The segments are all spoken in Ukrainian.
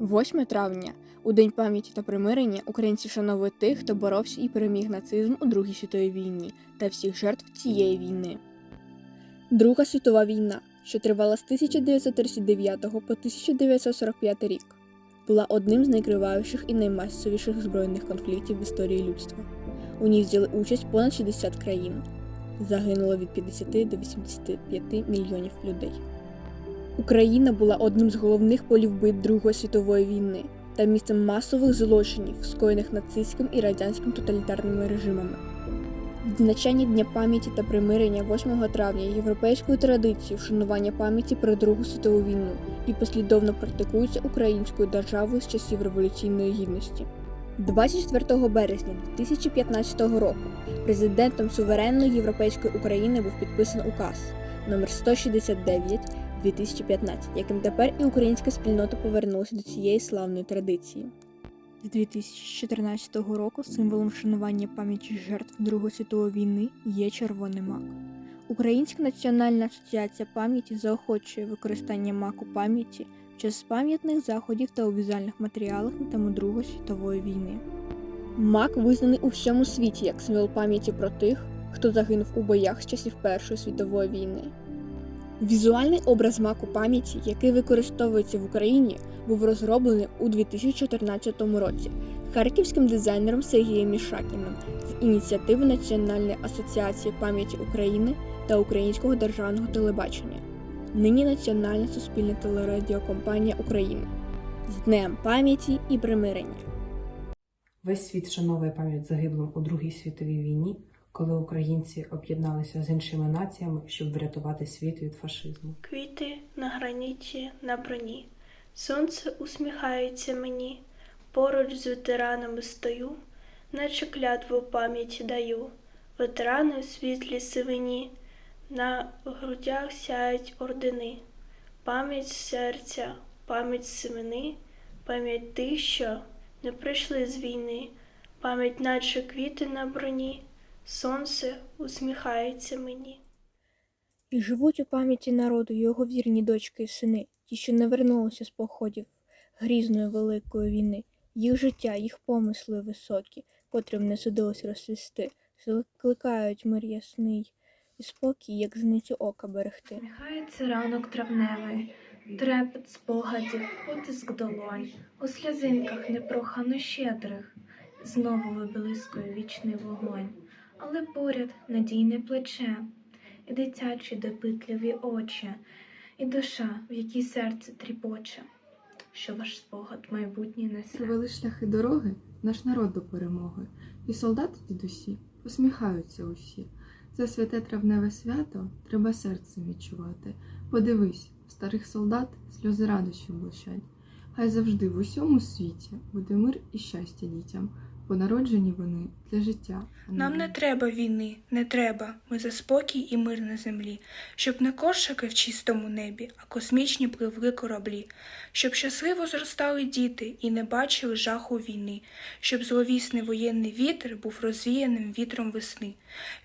8 травня у День пам'яті та примирення українці вшановують тих, хто боровся і переміг нацизм у Другій світовій війні та всіх жертв цієї війни. Друга світова війна, що тривала з 1939 по 1945 рік, була одним з найкривавіших і наймасовіших збройних конфліктів в історії людства. У ній взяли участь понад 60 країн. Загинуло від 50 до 85 мільйонів людей. Україна була одним з головних полів бит Другої світової війни та місцем масових злочинів, скоєних нацистським і радянським тоталітарними режимами. Відзначання Дня пам'яті та примирення 8 травня європейською традицією вшанування пам'яті про Другу світову війну і послідовно практикується українською державою з часів Революційної Гідності. 24 березня 2015 року президентом суверенної європейської України був підписаний указ номер 169 2015, яким тепер і українська спільнота повернулася до цієї славної традиції. З 2014 року символом вшанування пам'яті жертв Другої світової війни є червоний мак. Українська національна асоціація пам'яті заохочує використання маку пам'яті в час пам'ятних заходів та у візуальних матеріалах на тему Другої світової війни. Мак визнаний у всьому світі як символ пам'яті про тих, хто загинув у боях з часів Першої світової війни. Візуальний образ маку пам'яті, який використовується в Україні, був розроблений у 2014 році харківським дизайнером Сергієм Мішакіним з ініціативи Національної асоціації пам'яті України та Українського державного телебачення, нині Національна суспільна телерадіокомпанія України з Днем пам'яті і примирення. Весь світ вшановує пам'ять загиблим у Другій світовій війні, коли українці об'єдналися з іншими націями, щоб врятувати світ від фашизму. Квіти на граніті на броні, сонце усміхається мені, поруч з ветеранами стою, наче клятву пам'яті даю. Ветерани у світлі сивині, на грудях сяють ордени, пам'ять серця, пам'ять семени, пам'ять тих, що не прийшли з війни, пам'ять, наче квіти на броні, сонце усміхається мені. І живуть у пам'яті народу його вірні дочки і сини, ті, що не вернулися з походів грізної великої війни, їх життя, їх помисли високі, котрим не судилось розсвісти, закликають мир ясний і спокій, як зницю ока берегти. Сміхається ранок травневий, трепет спогадів, потиск долонь, у сльозинках непрохано щедрих, знову виблискує вічний вогонь, але поряд надійне плече, і дитячі допитливі очі, і душа, в якій серце тріпоче, що ваш спогад майбутнє несе. Провели шляхи дороги наш народ до перемоги, і солдати дідусі посміхаються усі. За святе травневе свято треба серцем відчувати. Подивись, старих солдат сльози радощі блищать. Хай завжди в усьому світі буде мир і щастя дітям, бо народжені вони для життя. Нам не треба війни, не треба. Ми за спокій і мир на землі, щоб не коршики в чистому небі, а космічні пливли кораблі, щоб щасливо зростали діти і не бачили жаху війни, щоб зловісний воєнний вітер був розвіяним вітром весни,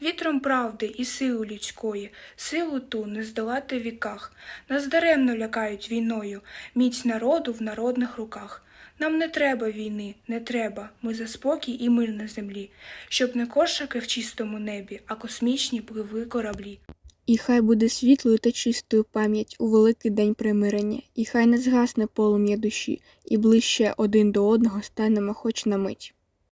вітром правди і сили людської, силу ту не здолати в віках. Нас даремно лякають війною, міць народу в народних руках. Нам не треба війни, не треба. Ми за спокій і мир на землі, щоб не кошики в чистому небі, а космічні пливли кораблі. І хай буде світлою та чистою пам'ять у великий день примирення, і хай не згасне полум'я душі, і ближче один до одного станемо хоч на мить.